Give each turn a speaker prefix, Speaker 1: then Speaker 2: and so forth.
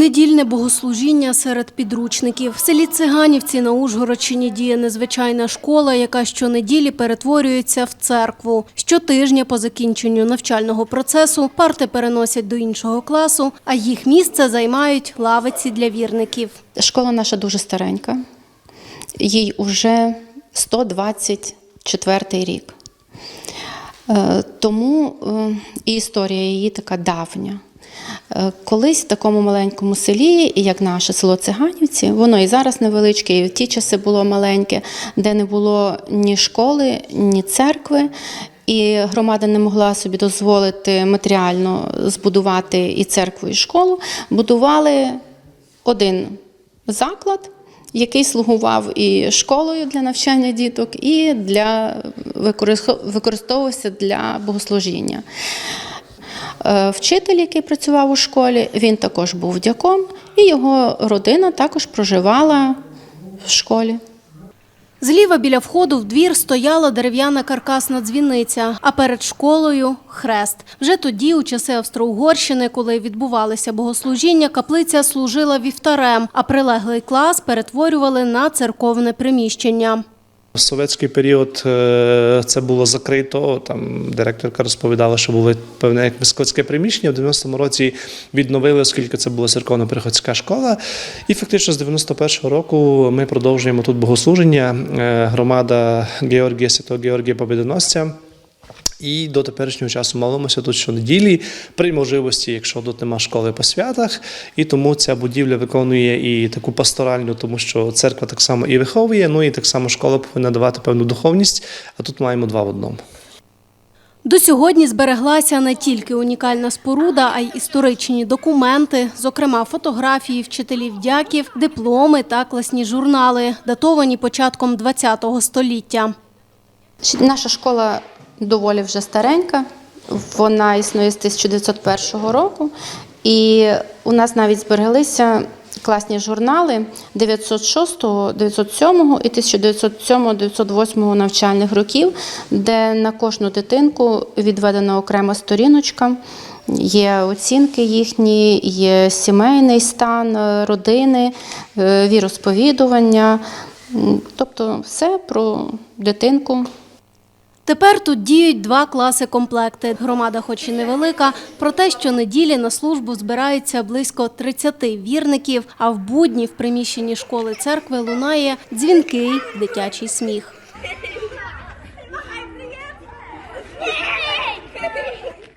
Speaker 1: Недільне богослужіння серед підручників. В селі Циганівці на Ужгородщині діє незвичайна школа, яка щонеділі перетворюється в церкву. Щотижня по закінченню навчального процесу парти переносять до іншого класу, а їх місце займають лавиці для вірників.
Speaker 2: Школа наша дуже старенька, їй уже 124 рік. Е, Тому е, і історія її така давня. Е, Колись в такому маленькому селі, як наше село Циганівці, воно і зараз невеличке, і в ті часи було маленьке, де не було ні школи, ні церкви. І громада не могла собі дозволити матеріально збудувати і церкву, і школу. Будували один заклад, який слугував і школою для навчання діток, і для використовувався для богослужіння. Е, Вчитель, який працював у школі, він також був дяком, і його родина також проживала в школі.
Speaker 1: Зліва біля входу в двір стояла дерев'яна каркасна дзвіниця, а перед школою – хрест. Вже тоді, у часи Австро-Угорщини, коли відбувалися богослужіння, каплиця служила вівтарем, а прилеглий клас перетворювали на церковне приміщення.
Speaker 3: В совєтський період е, це було закрито. Там директорка розповідала, що було певне як мискотське приміщення. В 90-му році відновили, оскільки це була церковно-приходська школа. І фактично з 91-го року ми продовжуємо тут богослуження. Е, Громада Георгія Святого Георгія Побєдоносця. І до теперішнього часу молимося тут щонеділі, при можливості, якщо тут нема школи по святах. І тому ця будівля виконує і таку пасторальну, тому що церква так само і виховує, ну і так само школа повинна давати певну духовність, а тут маємо два в одному.
Speaker 1: До сьогодні збереглася не тільки унікальна споруда, а й історичні документи, зокрема фотографії вчителів дяків, дипломи та класні журнали, датовані початком ХХ століття.
Speaker 2: Наша школа доволі вже старенька. Вона існує з 1901 року, і у нас навіть збереглися класні журнали 906, 907 і 1907-908 навчальних років, де на кожну дитинку відведена окрема сторіночка. Є оцінки їхні, є сімейний стан е, родини, е, віросповідування, тобто все про дитинку.
Speaker 1: Тепер тут діють два класи комплекти. Громада, хоч і невелика, про те, що неділі на службу збирається близько 30 вірників, а в будні в приміщенні школи церкви лунає дзвінкий дитячий сміх.